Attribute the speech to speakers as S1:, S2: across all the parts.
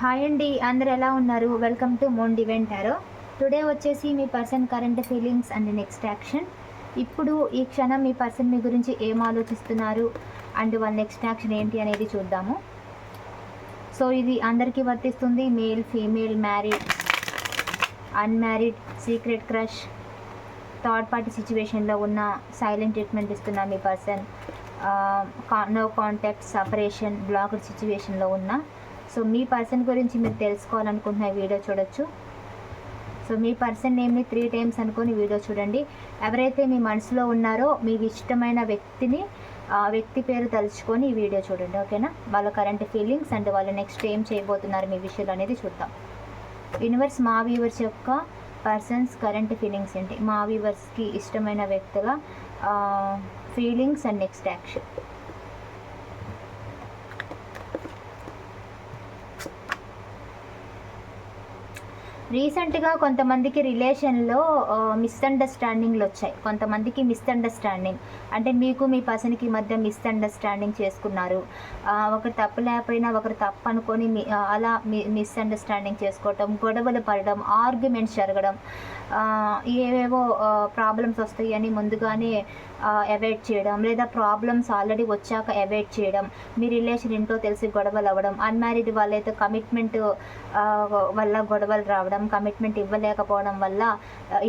S1: Hi అండి అందరు ఎలా ఉన్నారు? వెల్కమ్ టు మోన్ డివెంట్ టుడే వచ్చేసి మీ person current feelings and next action ఇప్పుడు ఈ క్షణం మీ పర్సన్ మీ గురించి ఏం ఆలోచిస్తున్నారు? అండ్ వాళ్ళ నెక్స్ట్ యాక్షన్ ఏంటి అనేది చూద్దాము. సో ఇది అందరికీ వర్తిస్తుంది. Male female married unmarried secret crush third party సిచ్యువేషన్లో ఉన్న సైలెంట్ ట్రీట్మెంట్ ఇస్తున్న మీ person no contact separation blocked సిచ్యువేషన్లో ఉన్న సో మీ పర్సన్ గురించి మీరు తెలుసుకోవాలనుకుంటున్న వీడియో చూడొచ్చు. సో మీ పర్సన్ నేమ్ని త్రీ టైమ్స్ అనుకొని వీడియో చూడండి. ఎవరైతే మీ మనసులో ఉన్నారో మీకు ఇష్టమైన వ్యక్తిని ఆ వ్యక్తి పేరు తలుచుకొని ఈ వీడియో చూడండి ఓకేనా వాళ్ళ కరెంట్ ఫీలింగ్స్ అండ్ వాళ్ళు నెక్స్ట్ ఏం చేయబోతున్నారు మీ విషయాలు అనేది చూద్దాం. యూనివర్స్ మా వ్యూవర్స్ యొక్క పర్సన్స్ కరెంట్ ఫీలింగ్స్ ఏంటి? మా వ్యూవర్స్కి ఇష్టమైన వ్యక్తుల ఫీలింగ్స్ అండ్ నెక్స్ట్ యాక్షన్ రీసెంట్గా కొంతమందికి రిలేషన్లో మిస్అండర్స్టాండింగ్లు వచ్చాయి కొంతమందికి మిస్అండర్స్టాండింగ్. అంటే మీకు మీ పర్సన్కి మధ్య మిస్అండర్స్టాండింగ్ చేసుకున్నారు. ఒకరు తప్పు లేకపోయినా ఒకరు తప్పు అనుకొని మీ అలా మిస్అండర్స్టాండింగ్ చేసుకోవటం గొడవలు పడడం ఆర్గ్యుమెంట్స్ జరగడం ఏవేవో ప్రాబ్లమ్స్ వస్తాయని ముందుగానే అవాయిడ్ చేయడం లేదా ప్రాబ్లమ్స్ ఆల్రెడీ వచ్చాక అవాయిడ్ చేయడం మీ రిలేషన్ ఏంటో తెలిసి గొడవలు అవ్వడం అన్మ్యారీడ్ వాళ్ళైతే కమిట్మెంట్ వల్ల గొడవలు రావడం కమిట్మెంట్ ఇవ్వలేకపోవడం వల్ల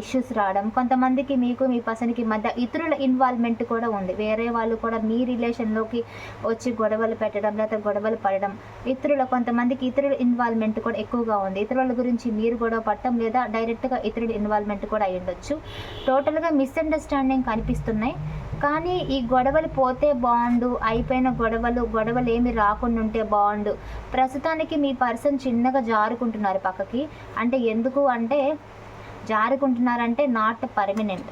S1: ఇష్యూస్ రావడం కొంతమందికి మీకు మీ పర్సన్కి మధ్య ఇతరుల ఇన్వాల్వ్మెంట్ కూడా ఉంది. వేరే వాళ్ళు కూడా మీ రిలేషన్లోకి వచ్చి గొడవలు పెట్టడం లేదా గొడవలు పడడం ఇతరుల కొంతమందికి ఇతరుల ఇన్వాల్వ్మెంట్ కూడా ఎక్కువగా ఉంది. ఇతరుల గురించి మీరు గొడవ పడటం లేదా డైరెక్ట్గా ఇతరుల ఇన్వాల్వ్మెంట్ కూడా అయి ఉండొచ్చు. టోటల్గా మిస్అండర్స్టాండింగ్ కనిపిస్తున్నాయి. కానీ ఈ గొడవలు పోతే బాగుండు అయిపోయిన గొడవలు గొడవలు ఏమి రాకుండా ఉంటే బాగుండు ప్రస్తుతానికి మీ పర్సన్ చిన్నగా జారుకుంటున్నారు పక్కకి. అంటే ఎందుకు అంటే జారుకుంటున్నారంటే నాట్ పర్మనెంట్.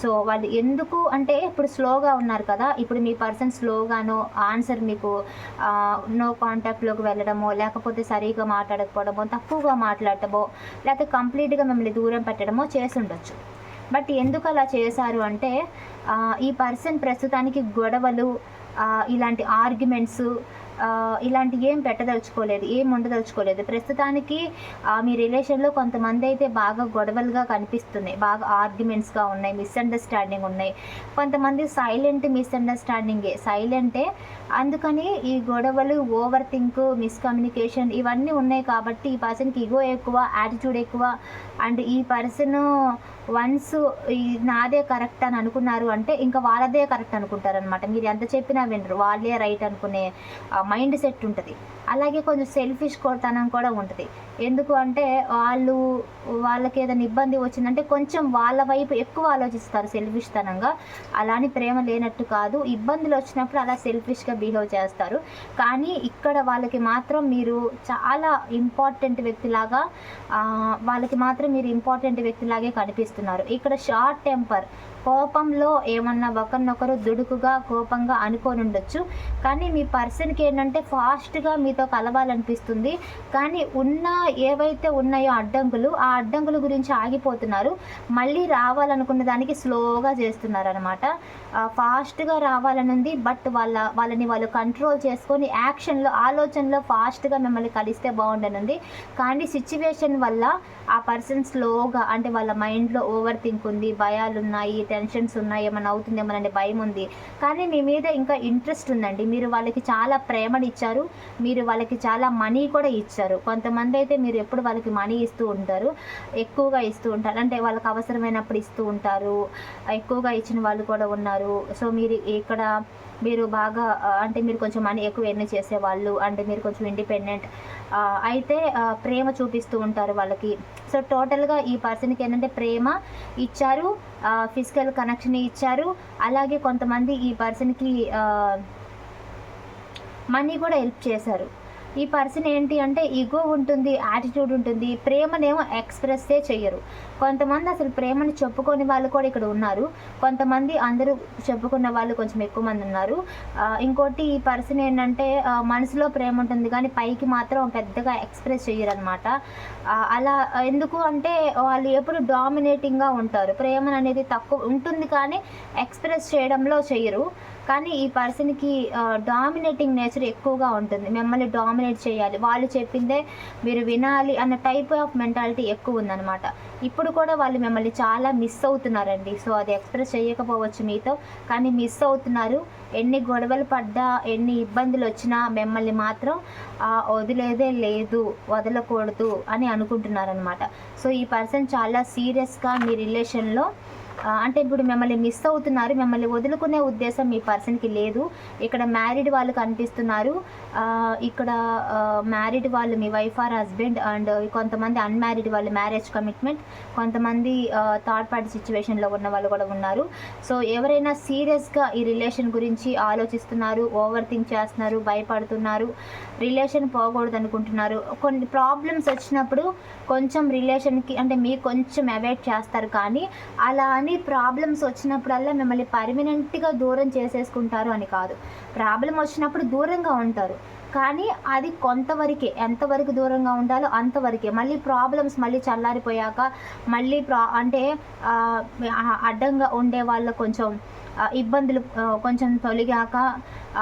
S1: సో వాళ్ళు ఎందుకు అంటే ఇప్పుడు స్లోగా ఉన్నారు కదా ఇప్పుడు మీ పర్సన్ స్లోగానో ఆన్సర్ మీకు నో కాంటాక్ట్లోకి వెళ్ళడమో లేకపోతే సరిగా మాట్లాడకపోవడమో తక్కువగా మాట్లాడటమో లేకపోతే కంప్లీట్గా మిమ్మల్ని దూరం పెట్టడమో చేసి ఉండొచ్చు బట్ ఎందుకు అలా చేశారు అంటే ఈ పర్సన్ ప్రస్తుతానికి గొడవలు ఇలాంటి ఆర్గ్యుమెంట్స్ ఇలాంటి ఏం పెట్టదలుచుకోలేదు ఏం ఉండదలుచుకోలేదు. ప్రస్తుతానికి మీ రిలేషన్లో కొంతమంది అయితే బాగా గొడవలుగా కనిపిస్తున్నాయి బాగా ఆర్గ్యుమెంట్స్గా ఉన్నాయి మిస్అండర్స్టాండింగ్ ఉన్నాయి. కొంతమంది సైలెంట్ మిస్అండర్స్టాండింగే సైలెంటే. అందుకని ఈ గొడవలు ఓవర్ థింక్ మిస్కమ్యూనికేషన్ ఇవన్నీ ఉన్నాయి కాబట్టి ఈ పర్సన్కి ఇగో ఎక్కువ యాటిట్యూడ్ ఎక్కువ. అండ్ ఈ పర్సన్ వన్స్ ఈ నాదే కరెక్ట్ అని అనుకున్నారు అంటే ఇంకా వాళ్ళదే కరెక్ట్ అనుకుంటారు అనమాట మీరు ఎంత చెప్పినా వినరు. వాళ్ళే రైట్ అనుకునే మైండ్ సెట్ ఉంటుంది. అలాగే కొంచెం సెల్ఫిష్ కోడతనం కూడా ఉంటుంది. ఎందుకు అంటే వాళ్ళు వాళ్ళకి ఏదైనా ఇబ్బంది వచ్చిందంటే కొంచెం వాళ్ళ వైపు ఎక్కువ ఆలోచిస్తారు సెల్ఫిష్ తనంగా అలాని ప్రేమ లేనట్టు కాదు. ఇబ్బందులు వచ్చినప్పుడు అలా సెల్ఫిష్గా బిహేవ్ చేస్తారు. కానీ ఇక్కడ వాళ్ళకి మాత్రం మీరు చాలా ఇంపార్టెంట్ వ్యక్తిలాగా వాళ్ళకి మాత్రం మీరు ఇంపార్టెంట్ వ్యక్తిలాగే కనిపిస్తున్నారు. ఇక్కడ షార్ట్ టెంపర్ కోపంలో ఏమన్నా ఒకరినొకరు దుడుకుగా కోపంగా అనుకోని ఉండొచ్చు. కానీ మీ పర్సన్కి ఏంటంటే ఫాస్ట్గా మీతో కలవాలనిపిస్తుంది. కానీ ఉన్న ఏవైతే ఉన్నాయో అడ్డంకులు ఆ అడ్డంకుల గురించి ఆగిపోతున్నారు. మళ్ళీ రావాలనుకున్న దానికి స్లోగా చేస్తున్నారు అనమాట ఫాస్ట్గా రావాలని ఉంది బట్ వాళ్ళ వాళ్ళని వాళ్ళు కంట్రోల్ చేసుకొని యాక్షన్లో ఆలోచనలో ఫాస్ట్గా మిమ్మల్ని కలిస్తే బాగుండనుంది. కానీ సిచ్యువేషన్ వల్ల ఆ పర్సన్ స్లోగా అంటే వాళ్ళ మైండ్లో ఓవర్ థింక్ ఉంది భయాలు ఉన్నాయి టెన్షన్స్ ఉన్నాయి ఏమైనా అవుతుందేమోననే భయం ఉంది. కానీ మీ మీద ఇంకా ఇంట్రెస్ట్ ఉందండి. మీరు వాళ్ళకి చాలా ప్రేమని ఇచ్చారు మీరు వాళ్ళకి చాలా మనీ కూడా ఇచ్చారు. కొంతమంది అయితే మీరు ఎప్పుడు వాళ్ళకి మనీ ఇస్తూ ఉంటారు. ఎక్కువగా ఇస్తూ ఉంటారు. అంటే వాళ్ళకి అవసరమైనప్పుడు ఇస్తూ ఉంటారు. ఎక్కువగా ఇచ్చిన వాళ్ళు కూడా ఉన్నారు. సో మీరు ఇక్కడ మీరు బాగా అంటే మీరు కొంచెం మనీ ఎక్కువ ఎర్న్ చేసేవాళ్ళు. అంటే మీరు కొంచెం ఇండిపెండెంట్ అయితే ప్రేమ చూపిస్తూ ఉంటారు వాళ్ళకి. సో టోటల్గా ఈ పర్సన్కి ఏంటంటే ప్రేమ ఇచ్చారు ఫిజికల్ కనెక్షన్ ఇచ్చారు. అలాగే కొంతమంది ఈ పర్సన్కి మనీ కూడా హెల్ప్ చేశారు. ఈ పర్సన్ ఏంటి అంటే ఈగో ఉంటుంది యాటిట్యూడ్ ఉంటుంది ప్రేమనేమో ఎక్స్ప్రెస్సే చెయ్యరు. కొంతమంది అసలు ప్రేమని చెప్పుకొని వాళ్ళు కూడా ఇక్కడ ఉన్నారు. కొంతమంది అందరూ చెప్పుకున్న వాళ్ళు కొంచెం ఎక్కువ మంది ఉన్నారు. ఇంకోటి ఈ పర్సన్ ఏంటంటే మనసులో ప్రేమ ఉంటుంది కానీ పైకి మాత్రం పెద్దగా ఎక్స్ప్రెస్ చెయ్యరు అనమాట అలా ఎందుకు అంటే వాళ్ళు ఎప్పుడు డామినేటింగ్గా ఉంటారు. ప్రేమ అనేది తక్కువ ఉంటుంది కానీ ఎక్స్ప్రెస్ చేయడంలో చెయ్యరు. కానీ ఈ పర్సన్కి డామినేటింగ్ నేచర్ ఎక్కువగా ఉంటుంది. మిమ్మల్ని డామినేట్ చేయాలి. వాళ్ళు చెప్పిందే మీరు వినాలి అన్న టైప్ ఆఫ్ మెంటాలిటీ ఎక్కువ ఉందన్నమాట. ఇప్పుడు కూడా వాళ్ళు మిమ్మల్ని చాలా మిస్ అవుతున్నారండి. సో అది ఎక్స్ప్రెస్ చేయకపోవచ్చు మీతో. కానీ మిస్ అవుతున్నారు. ఎన్ని గొడవలు పడ్డా ఎన్ని ఇబ్బందులు వచ్చినా మిమ్మల్ని మాత్రం వదిలేదే లేదు వదలకూడదు అని అనుకుంటున్నారనమాట సో ఈ పర్సన్ చాలా సీరియస్గా మీ రిలేషన్లో అంటే ఇప్పుడు మిమ్మల్ని మిస్ అవుతున్నారు మిమ్మల్ని వదులుకునే ఉద్దేశం మీ పర్సన్కి లేదు. ఇక్కడ మ్యారీడ్ వాళ్ళు కనిపిస్తున్నారు. ఇక్కడ మ్యారీడ్ వాళ్ళు మీ వైఫ్ ఆర్ హస్బెండ్ అండ్ కొంతమంది అన్మ్యారీడ్ వాళ్ళు మ్యారేజ్ కమిట్మెంట్ కొంతమంది థర్డ్ పార్టీ సిచ్యువేషన్లో ఉన్న వాళ్ళు కూడా ఉన్నారు. సో ఎవరైనా సీరియస్గా ఈ రిలేషన్ గురించి ఆలోచిస్తున్నారు ఓవర్ థింక్ చేస్తున్నారు భయపడుతున్నారు రిలేషన్ పోకూడదు అనుకుంటున్నారు కొన్ని ప్రాబ్లమ్స్ వచ్చినప్పుడు కొంచెం రిలేషన్కి అంటే మీ కొంచెం అవాయిడ్ చేస్తారు కానీ అలా అని ప్రాబ్లమ్స్ వచ్చినప్పుడల్లా మిమ్మల్ని పర్మనెంట్గా దూరం చేసేసుకుంటారు అని కాదు. ప్రాబ్లం వచ్చినప్పుడు దూరంగా ఉంటారు. కానీ అది కొంతవరకే ఎంతవరకు దూరంగా ఉండాలో అంతవరకే. మళ్ళీ ప్రాబ్లమ్స్ మళ్ళీ చల్లారిపోయాక మళ్ళీ ప్రా అంటే అడ్డంగా ఉండే వాళ్ళ కొంచెం ఇబ్బందులు కొంచెం తొలిగాక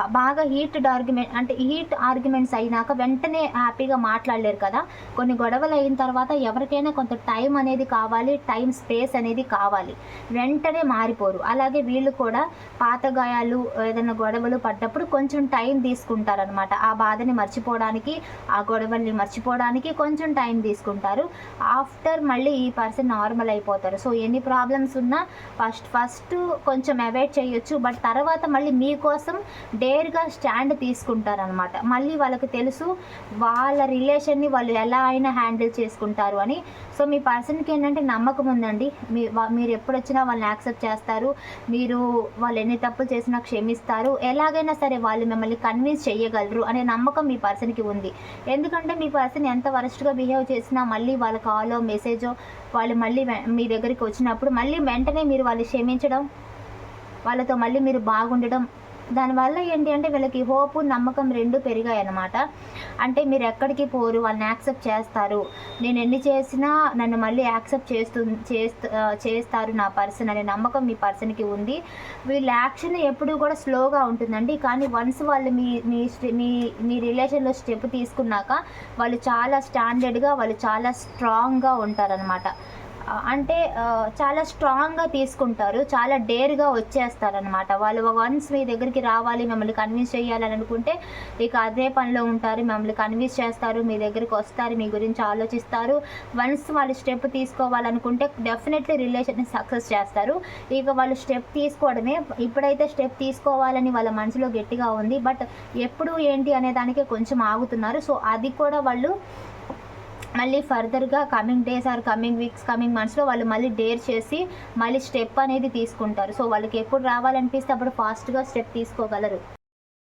S1: బాగా హీట్ ఆర్గ్యుమెంట్ అంటే హీట్ ఆర్గ్యుమెంట్స్ అయినాక వెంటనే హ్యాపీగా మాట్లాడలేరు కదా. కొన్ని గొడవలు అయిన తర్వాత ఎవరికైనా కొంత టైం అనేది కావాలి టైం స్పేస్ అనేది కావాలి. వెంటనే మారిపోరు. అలాగే వీళ్ళు కూడా పాత గాయాలు ఏదైనా గొడవలు పడ్డప్పుడు కొంచెం టైం తీసుకుంటారనమాట ఆ బాధని మర్చిపోవడానికి ఆ గొడవల్ని మర్చిపోవడానికి కొంచెం టైం తీసుకుంటారు. ఆఫ్టర్ మళ్ళీ ఈ పర్సన్ నార్మల్ అయిపోతారు. సో ఎన్ని ప్రాబ్లమ్స్ ఉన్నా ఫస్ట్ ఫస్ట్ కొంచెం అవాయిడ్ చేయొచ్చు. బట్ తర్వాత మళ్ళీ మీకోసం డేర్గా స్టాండ్ తీసుకుంటారనమాట మళ్ళీ వాళ్ళకి తెలుసు వాళ్ళ రిలేషన్ని వాళ్ళు ఎలా అయినా హ్యాండిల్ చేసుకుంటారు అని. సో మీ పర్సన్కి ఏంటంటే నమ్మకం ఉందండి. మీ మీరు ఎప్పుడు వచ్చినా వాళ్ళని యాక్సెప్ట్ చేస్తారు. మీరు వాళ్ళు ఎన్ని తప్పులు చేసినా క్షమిస్తారు. ఎలాగైనా సరే వాళ్ళు మిమ్మల్ని కన్విన్స్ చేయగలరు అనే నమ్మకం మీ పర్సన్కి ఉంది. ఎందుకంటే మీ పర్సన్ ఎంత వరస్ట్గా బిహేవ్ చేసినా మళ్ళీ వాళ్ళ కాలో మెసేజో వాళ్ళు మళ్ళీ మీ దగ్గరికి వచ్చినప్పుడు మళ్ళీ వెంటనే మీరు వాళ్ళు క్షమించడం వాళ్ళతో మళ్ళీ మీరు బాగుండడం దానివల్ల ఏంటి అంటే వీళ్ళకి హోప్ నమ్మకం రెండు పెరిగాయి అనమాట అంటే మీరు ఎక్కడికి పోరు వాళ్ళని యాక్సెప్ట్ చేస్తారు. నేను ఎన్ని చేసినా నన్ను మళ్ళీ యాక్సెప్ట్ చేస్తు చేస్తూ చేస్తారు నా పర్సన్ అనే నమ్మకం మీ పర్సన్కి ఉంది. వీళ్ళ యాక్షన్ ఎప్పుడు కూడా స్లోగా ఉంటుందండి. కానీ వన్స్ వాళ్ళు మీ మీ స్టె- మీ మీ రిలేషన్లో స్టెప్ తీసుకున్నాక వాళ్ళు చాలా స్టాండర్డ్గా వాళ్ళు చాలా స్ట్రాంగ్గా ఉంటారనమాట అంటే చాలా స్ట్రాంగ్గా తీసుకుంటారు. చాలా డేర్గా వచ్చేస్తారనమాట వాళ్ళు వన్స్ మీ దగ్గరికి రావాలి మిమ్మల్ని కన్విన్స్ చేయాలని అనుకుంటే ఇక అదే పనిలో ఉంటారు. మిమ్మల్ని కన్విన్స్ చేస్తారు మీ దగ్గరికి వస్తారు మీ గురించి ఆలోచిస్తారు. వన్స్ వాళ్ళు స్టెప్ తీసుకోవాలనుకుంటే డెఫినెట్లీ రిలేషన్ని సక్సెస్ చేస్తారు. ఇక వాళ్ళు స్టెప్ తీసుకోవడమే ఇప్పుడైతే స్టెప్ తీసుకోవాలని వాళ్ళ మనసులో గట్టిగా ఉంది. బట్ ఎప్పుడు ఏంటి అనే దానికే కొంచెం ఆగుతున్నారు. సో అది కూడా వాళ్ళు మళ్ళీ ఫర్దర్గా coming days or coming weeks coming మంత్స్లో వాళ్ళు మళ్ళీ డేర్ చేసి మళ్ళీ స్టెప్ అనేది తీసుకుంటారు. సో వాళ్ళకి ఎప్పుడు రావాలనిపిస్తే అప్పుడు ఫాస్ట్గా స్టెప్ తీసుకోగలరు.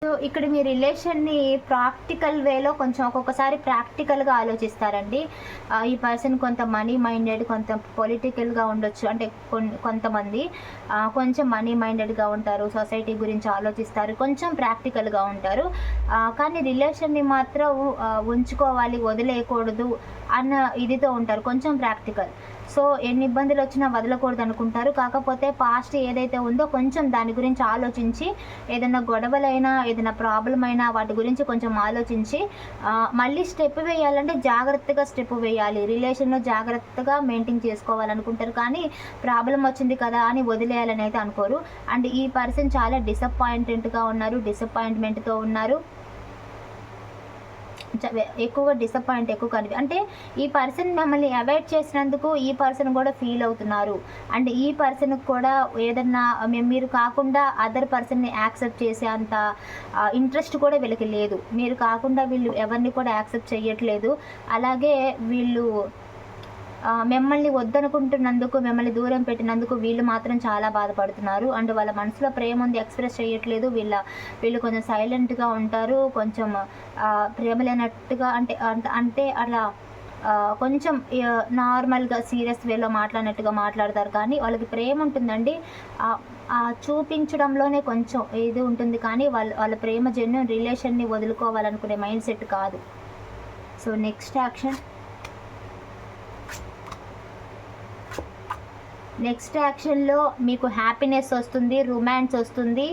S1: సో ఇక్కడ మీ రిలేషన్ని ప్రాక్టికల్ వేలో కొంచెం ఒక్కొక్కసారి ప్రాక్టికల్గా ఆలోచిస్తారండి. ఈ పర్సన్ కొంత మనీ మైండెడ్ కొంత పొలిటికల్గా ఉండొచ్చు. అంటే కొన్- కొంతమంది కొంచెం మనీ మైండెడ్గా ఉంటారు సొసైటీ గురించి ఆలోచిస్తారు కొంచెం ప్రాక్టికల్గా ఉంటారు. కానీ రిలేషన్ని మాత్రం ఉంచుకోవాలి వదిలేయకూడదు అన్న ఇదితో ఉంటారు కొంచెం ప్రాక్టికల్. సో ఎన్ని ఇబ్బందులు వచ్చినా వదలకూడదు అనుకుంటారు. కాకపోతే పాస్ట్ ఏదైతే ఉందో కొంచెం దాని గురించి ఆలోచించి ఏదైనా గొడవలైనా ఏదైనా ప్రాబ్లం అయినా వాటి గురించి కొంచెం ఆలోచించి మళ్ళీ స్టెప్ వేయాలంటే జాగ్రత్తగా స్టెప్ వేయాలి. రిలేషన్లో జాగ్రత్తగా మెయింటైన్ చేసుకోవాలనుకుంటారు. కానీ ప్రాబ్లం వచ్చింది కదా అని వదిలేయాలని అయితే అనుకోరు. అండ్ ఈ పర్సన్ చాలా డిసప్పాయింటెంట్గా ఉన్నారు డిసప్పాయింట్మెంట్తో ఉన్నారు. ఎక్కువగా డిసప్పాయింట్ ఎక్కువ కనిపి అంటే ఈ పర్సన్ మిమ్మల్ని అవాయిడ్ చేసినందుకు ఈ పర్సన్ కూడా ఫీల్ అవుతున్నారు. అండ్ ఈ పర్సన్కి కూడా ఏదన్నా మేము మీరు కాకుండా అదర్ పర్సన్ని యాక్సెప్ట్ చేసే అంత ఇంట్రెస్ట్ కూడా వీళ్ళకి లేదు. మీరు కాకుండా వీళ్ళు ఎవరిని కూడా యాక్సెప్ట్ చేయట్లేదు. అలాగే వీళ్ళు మిమ్మల్ని వద్దనుకుంటున్నందుకు మిమ్మల్ని దూరం పెట్టినందుకు వీళ్ళు మాత్రం చాలా బాధపడుతున్నారు. అండ్ వాళ్ళ మనసులో ప్రేమ ఉంది ఎక్స్ప్రెస్ చేయట్లేదు. వీళ్ళ వీళ్ళు కొంచెం సైలెంట్గా ఉంటారు. కొంచెం ప్రేమ లేనట్టుగా అంటే అంటే అలా కొంచెం నార్మల్గా సీరియస్ వేలో మాట్లాడినట్టుగా మాట్లాడతారు. కానీ వాళ్ళకి ప్రేమ ఉంటుందండి. ఆ- చూపించడంలోనే కొంచెం ఇది ఉంటుంది. కానీ వాళ్ళ వాళ్ళ ప్రేమ జన్యున్ రిలేషన్ని వదులుకోవాలనుకునే మైండ్ సెట్ కాదు. సో నెక్స్ట్ యాక్షన్ నెక్స్ట్ యాక్షన్లో మీకు హ్యాపీనెస్ వస్తుంది రొమాన్స్ వస్తుంది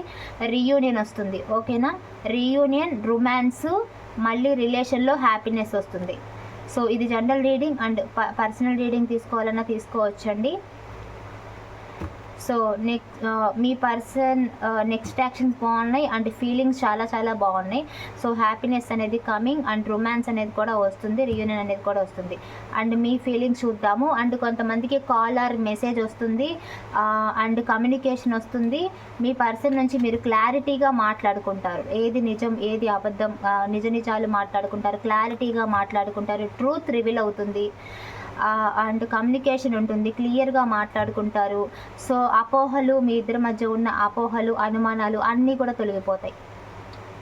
S1: రీయూనియన్ వస్తుంది. ఓకేనా? రీయూనియన్ రొమాన్స్ మళ్ళీ రిలేషన్లో హ్యాపీనెస్ వస్తుంది. సో ఇది general reading and personal reading తీసుకోవాలన్నా తీసుకోవచ్చండి. సో నెక్స్ట్ uh, మీ పర్సన్ నెక్స్ట్ యాక్షన్స్ బాగున్నాయి అండ్ ఫీలింగ్స్ చాలా చాలా బాగున్నాయి. సో హ్యాపీనెస్ అనేది కమింగ్ అండ్ రొమాన్స్ అనేది కూడా వస్తుంది రియూనియన్ అనేది కూడా వస్తుంది. అండ్ మీ ఫీలింగ్స్ చూద్దాము. అండ్ కొంతమందికి కాల్ ఆర్ మెసేజ్ వస్తుంది uh, అండ్ కమ్యూనికేషన్ వస్తుంది. మీ పర్సన్ నుంచి మీరు క్లారిటీగా మాట్లాడుకుంటారు. ఏది నిజం ఏది అబద్ధం uh, నిజ నిజాలు మాట్లాడుకుంటారు క్లారిటీగా మాట్లాడుకుంటారు ట్రూత్ రివీల్ అవుతుంది. అండ్ కమ్యూనికేషన్ ఉంటుంది క్లియర్గా మాట్లాడుకుంటారు. సో అపోహలు మీ ఇద్దరి మధ్య ఉన్న అపోహలు అనుమానాలు అన్నీ కూడా తొలగిపోతాయి.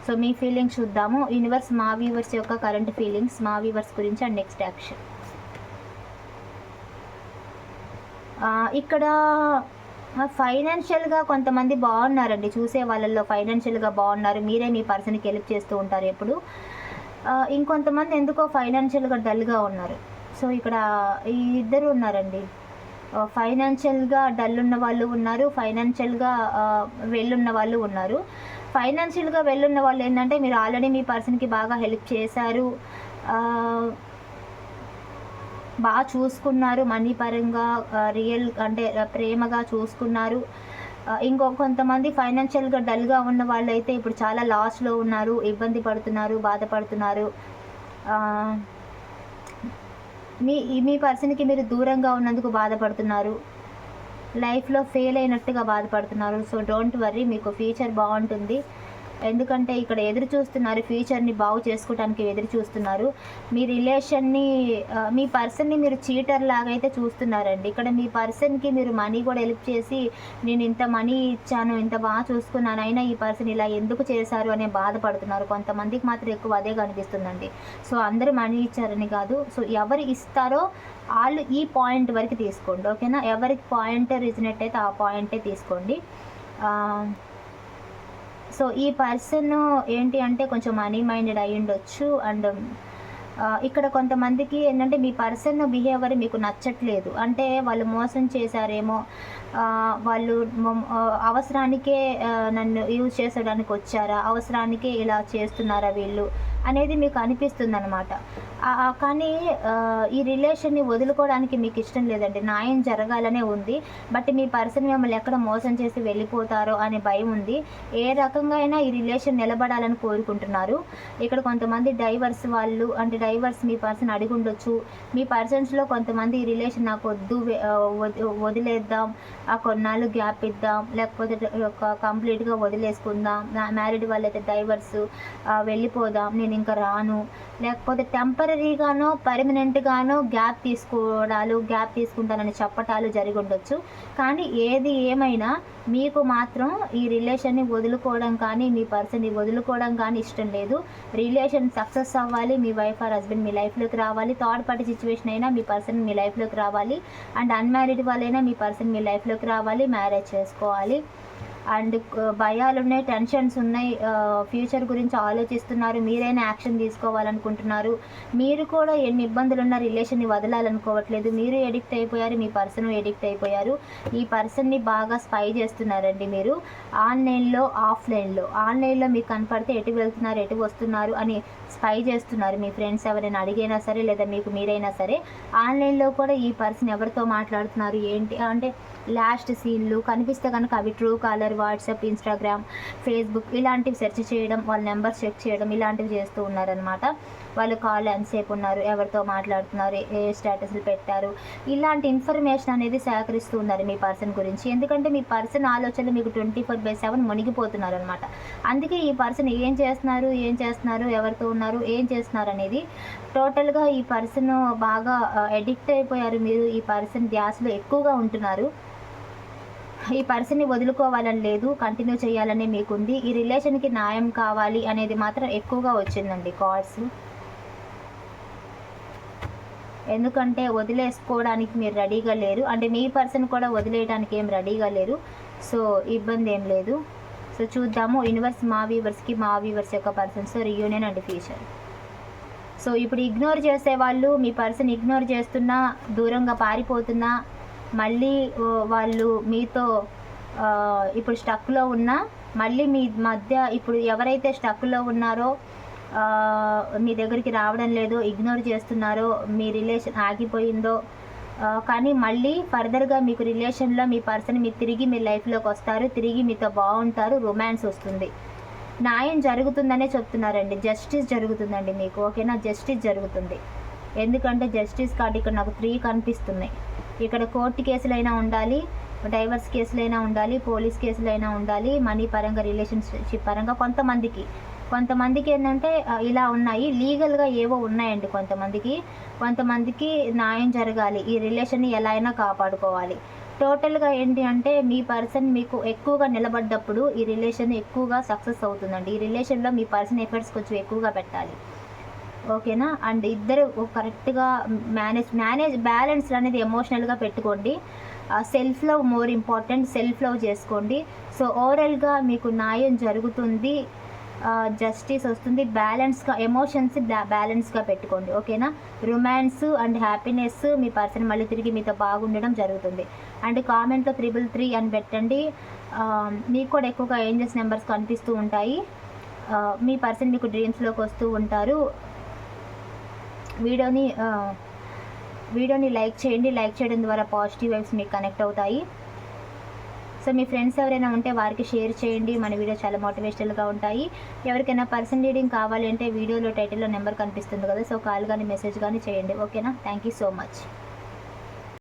S1: సో మీ ఫీలింగ్స్ చూద్దాము. యూనివర్స్ మా వ్యూవర్స్ యొక్క కరెంట్ ఫీలింగ్స్ మా వ్యూవర్స్ గురించి అండ్ నెక్స్ట్ యాక్షన్ ఇక్కడ ఫైనాన్షియల్గా కొంతమంది బాగున్నారండి. చూసే వాళ్ళల్లో ఫైనాన్షియల్గా బాగున్నారు. మీరే మీ పర్సన్కి హెల్ప్ చేస్తూ ఉంటారు ఎప్పుడు. ఇంకొంతమంది ఎందుకో ఫైనాన్షియల్గా డల్గా ఉన్నారు. సో ఇక్కడ ఈ ఇద్దరు ఉన్నారండి. ఫైనాన్షియల్గా డల్ ఉన్న వాళ్ళు ఉన్నారు. ఫైనాన్షియల్గా వెళ్ళున్న వాళ్ళు ఉన్నారు. ఫైనాన్షియల్గా వెళ్ళున్న వాళ్ళు ఏంటంటే మీరు ఆల్రెడీ మీ పర్సన్కి బాగా హెల్ప్ చేశారు. బాగా చూసుకున్నారు మనీ పరంగా రియల్ అంటే ప్రేమగా చూసుకున్నారు. ఇంకో కొంతమంది ఫైనాన్షియల్గా డల్గా ఉన్న వాళ్ళు అయితే ఇప్పుడు చాలా లాస్లో ఉన్నారు. ఇబ్బంది పడుతున్నారు బాధపడుతున్నారు. మీ మీ పర్సన్కి మీరు దూరంగా ఉన్నందుకు బాధపడుతున్నారు. లైఫ్లో ఫెయిల్ అయినట్టుగా బాధపడుతున్నారు. సో డోంట్ వర్రీ మీకు ఫ్యూచర్ బాగుంటుంది. ఎందుకంటే ఇక్కడ ఎదురు చూస్తున్నారు ఫ్యూచర్ని బాగు చేసుకోవడానికి ఎదురు చూస్తున్నారు. మీ రిలేషన్ని మీ పర్సన్ని మీరు చీటర్ లాగా అయితే చూస్తున్నారండి. ఇక్కడ మీ పర్సన్కి మీరు మనీ కూడా హెల్ప్ చేసి నేను ఇంత మనీ ఇచ్చాను ఇంత బాగా చూసుకున్నాను అయినా ఈ పర్సన్ ఇలా ఎందుకు చేశారు? అనే బాధపడుతున్నారు. కొంతమందికి మాత్రం ఎక్కువ అదే కనిపిస్తుందండి. సో అందరూ మనీ ఇచ్చారని కాదు. సో ఎవరు ఇస్తారో వాళ్ళు ఈ పాయింట్ వరకు తీసుకోండి. ఓకేనా? ఎవరికి పాయింట్ రిజనేట్ అయితే ఆ పాయింటే తీసుకోండి. సో ఈ పర్సన్ ఏంటి అంటే కొంచెం మనీ మైండెడ్ అయి ఉండొచ్చు అండ్ ఇక్కడ కొంతమందికి ఏంటంటే మీ పర్సన్ బిహేవియర్ మీకు నచ్చట్లేదు. అంటే వాళ్ళు మోసం చేశారేమో వాళ్ళు అవసరానికే నన్ను యూజ్ చేసడానికి వచ్చారా? అవసరానికే ఇలా చేస్తున్నారా వీళ్ళు? అనేది మీకు అనిపిస్తుంది అనమాట కానీ ఈ రిలేషన్ని వదులుకోవడానికి మీకు ఇష్టం లేదండి. న్యాయం జరగాలనే ఉంది. బట్ మీ పర్సన్ మిమ్మల్ని ఎక్కడ మోసం చేసి వెళ్ళిపోతారో అనే భయం ఉంది. ఏ రకంగా అయినా ఈ రిలేషన్ నిలబడాలని కోరుకుంటున్నారు. ఇక్కడ కొంతమంది డైవర్స్ వాళ్ళు అంటే డైవర్స్ మీ పర్సన్ అడిగి ఉండొచ్చు. మీ పర్సన్స్లో కొంతమంది ఈ రిలేషన్ నాకు వద్దు వదిలేద్దాం ఆ కొన్నాళ్ళు గ్యాప్ ఇద్దాం లేకపోతే ఒక కంప్లీట్గా వదిలేసుకుందాం. మ్యారీడ్ వాళ్ళైతే డైవర్స్ వెళ్ళిపోదాం నేను ఇంకా రాను. లేకపోతే టెంపరీగానో పర్మనెంట్గానో గ్యాప్ తీసుకోవడాలు గ్యాప్ తీసుకుంటానని చెప్పటాలు జరిగి ఉండొచ్చు. కానీ ఏది ఏమైనా మీకు మాత్రం ఈ రిలేషన్ని వదులుకోవడం కానీ మీ పర్సన్ని వదులుకోవడం కానీ ఇష్టం లేదు. రిలేషన్ సక్సెస్ అవ్వాలి మీ వైఫ్ ఆర్ హస్బెండ్ మీ లైఫ్లోకి రావాలి. థర్డ్ పార్టీ సిచ్యువేషన్ అయినా మీ పర్సన్ మీ లైఫ్లోకి రావాలి. అండ్ అన్మ్యారీడ్ వాళ్ళైనా మీ పర్సన్ మీ లైఫ్లో లైఫ్లోకి రావాలి మ్యారేజ్ చేసుకోవాలి. అండ్ uh, భయాలు ఉన్నాయి టెన్షన్స్ ఉన్నాయి ఫ్యూచర్ గురించి ఆలోచిస్తున్నారు మీరైనా యాక్షన్ తీసుకోవాలనుకుంటున్నారు. మీరు కూడా ఎన్ని ఇబ్బందులు ఉన్న రిలేషన్ని వదలాలనుకోవట్లేదు. మీరు ఎడిక్ట్ అయిపోయారు మీ పర్సన్ ఎడిక్ట్ అయిపోయారు. ఈ పర్సన్ని బాగా స్పై చేస్తున్నారండి మీరు. ఆన్లైన్లో ఆఫ్లైన్లో. ఆన్లైన్లో మీకు కనపడితే ఎటు వెళ్తున్నారు ఎటు వస్తున్నారు అని స్పై చేస్తున్నారు. మీ ఫ్రెండ్స్ ఎవరైనా అడిగైనా సరే లేదా మీకు మీరైనా సరే ఆన్లైన్లో కూడా ఈ పర్సన్ ఎవరితో మాట్లాడుతున్నారు ఏంటి అంటే లాస్ట్ సీన్లు కనిపిస్తే కనుక అవి true caller WhatsApp Instagram Facebook ఇలాంటివి సెర్చ్ చేయడం వాళ్ళ నెంబర్ చెక్ చేయడం ఇలాంటివి చేస్తూ ఉన్నారనమాట వాళ్ళు కాల్ ఎంతసేపు ఉన్నారు ఎవరితో మాట్లాడుతున్నారు ఏ స్టేటస్లు పెట్టారు ఇలాంటి ఇన్ఫర్మేషన్ అనేది సేకరిస్తూ ఉన్నారు మీ పర్సన్ గురించి. ఎందుకంటే మీ పర్సన్ ఆలోచనలు మీకు ట్వంటీ ఫోర్ బై సెవెన్ మునిగిపోతున్నారు అనమాట అందుకే ఈ పర్సన్ ఏం చేస్తున్నారు ఏం చేస్తున్నారు ఎవరితో ఉన్నారు ఏం చేస్తున్నారు అనేది టోటల్గా ఈ పర్సన్ బాగా ఎడిక్ట్ అయిపోయారు మీరు. ఈ పర్సన్ ధ్యాసలో ఎక్కువగా ఉంటున్నారు. ఈ పర్సన్ని వదులుకోవాలని లేదు కంటిన్యూ చేయాలని మీకుంది. ఈ రిలేషన్కి న్యాయం కావాలి అనేది మాత్రం ఎక్కువగా వచ్చిందండి కార్డ్స్ ఎందుకంటే వదిలేసుకోవడానికి మీరు రెడీగా లేరు. అంటే మీ పర్సన్ కూడా వదిలేయడానికి ఏం రెడీగా లేరు. సో ఇబ్బంది ఏం లేదు. సో చూద్దాము. యూనివర్స్ మా వీవర్స్కి మా వీవర్స్ యొక్క persons reunion and future so ఇప్పుడు ఇగ్నోర్ చేసే వాళ్ళు మీ పర్సన్ ఇగ్నోర్ చేస్తున్నా దూరంగా పారిపోతున్నా మళ్ళీ వాళ్ళు మీతో ఇప్పుడు స్టక్లో ఉన్నా మళ్ళీ మీ మధ్య ఇప్పుడు ఎవరైతే స్టక్లో ఉన్నారో మీ దగ్గరికి రావడం లేదో ఇగ్నోర్ చేస్తున్నారో మీ రిలేషన్ ఆగిపోయిందో కానీ మళ్ళీ ఫర్దర్గా మీకు రిలేషన్లో మీ పర్సన్ మీరు తిరిగి మీ లైఫ్లోకి వస్తారు తిరిగి మీతో బాగుంటారు రొమాన్స్ వస్తుంది. న్యాయం జరుగుతుందనే చెప్తున్నారండి. జస్టిస్ జరుగుతుందండి మీకు ఓకేనా? జస్టిస్ జరుగుతుంది. ఎందుకంటే జస్టిస్ కార్డు ఇక్కడ నాకు త్రీ కనిపిస్తున్నాయి. ఇక్కడ కోర్టు కేసులైనా ఉండాలి డైవర్స్ కేసులైనా ఉండాలి పోలీస్ కేసులైనా ఉండాలి మనీ పరంగా రిలేషన్షిప్ పరంగా కొంతమందికి. కొంతమందికి ఏంటంటే ఇలా ఉన్నాయి. లీగల్గా ఏవో ఉన్నాయండి కొంతమందికి. కొంతమందికి న్యాయం జరగాలి. ఈ రిలేషన్ని ఎలా అయినా కాపాడుకోవాలి. టోటల్గా ఏంటి అంటే మీ పర్సన్ మీకు ఎక్కువగా నిలబడ్డప్పుడు ఈ రిలేషన్ ఎక్కువగా సక్సెస్ అవుతుందండి. ఈ రిలేషన్లో మీ పర్సన్ ఎఫర్ట్స్ కొంచెం ఎక్కువగా పెట్టాలి. ఓకేనా? అండ్ ఇద్దరు కరెక్ట్గా మేనేజ్ మేనేజ్ బ్యాలెన్స్ అనేది ఎమోషనల్గా పెట్టుకోండి. Self love more important self love చేసుకోండి. సో ఓవరాల్గా మీకు న్యాయం జరుగుతుంది జస్టిస్ వస్తుంది. బ్యాలెన్స్గా ఎమోషన్స్ బ్యాలెన్స్గా పెట్టుకోండి. ఓకేనా? రొమాన్స్ అండ్ హ్యాపీనెస్ మీ పర్సన్ మళ్ళీ తిరిగి మీతో బాగుండడం జరుగుతుంది. అండ్ కామెంట్లో త్రిబుల్ త్రీ అని పెట్టండి. మీకు కూడా ఎక్కువగా ఏంజెస్ నెంబర్స్ కనిపిస్తూ ఉంటాయి. మీ పర్సన్ మీకు డ్రీమ్స్లోకి వస్తూ ఉంటారు. వీడియోని వీడియోని లైక్ చేయండి. లైక్ చేయడం ద్వారా పాజిటివ్ వైబ్స్ మీకు కనెక్ట్ అవుతాయి. సో మీ ఫ్రెండ్స్ ఎవరైనా ఉంటే వారికి షేర్ చేయండి. మన వీడియో చాలా మోటివేషనల్గా ఉంటాయి. ఎవరికైనా పర్సన్ రీడింగ్ కావాలి అంటే వీడియోలో టైటిల్లో నెంబర్ కనిపిస్తుంది కదా సో కాల్ కానీ మెసేజ్ కానీ చేయండి. ఓకేనా? Thank you so much.